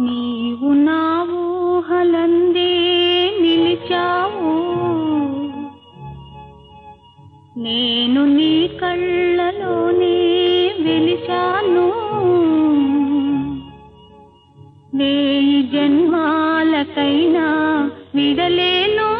నీవు నా ఊహలందే నిలిచావు. నేను నీ కళ్ళలోనే వెలిచాను వేయి జన్మాలకైనా విడలేను.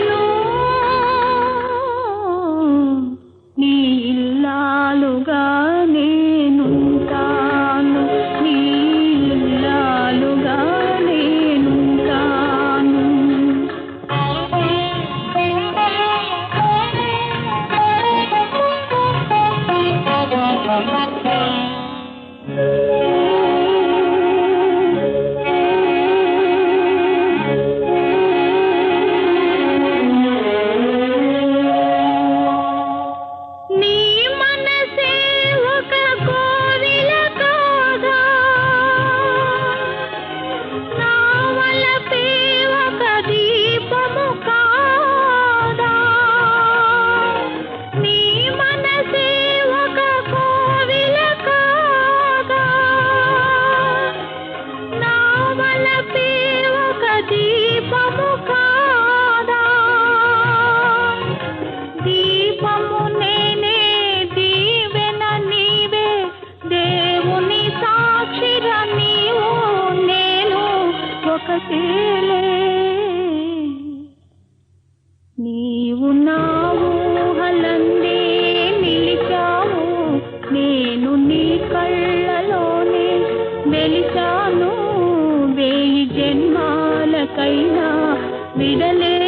కళ్ళలోనే వెలిచాను. వేయి జన్మాలకైనా విడలే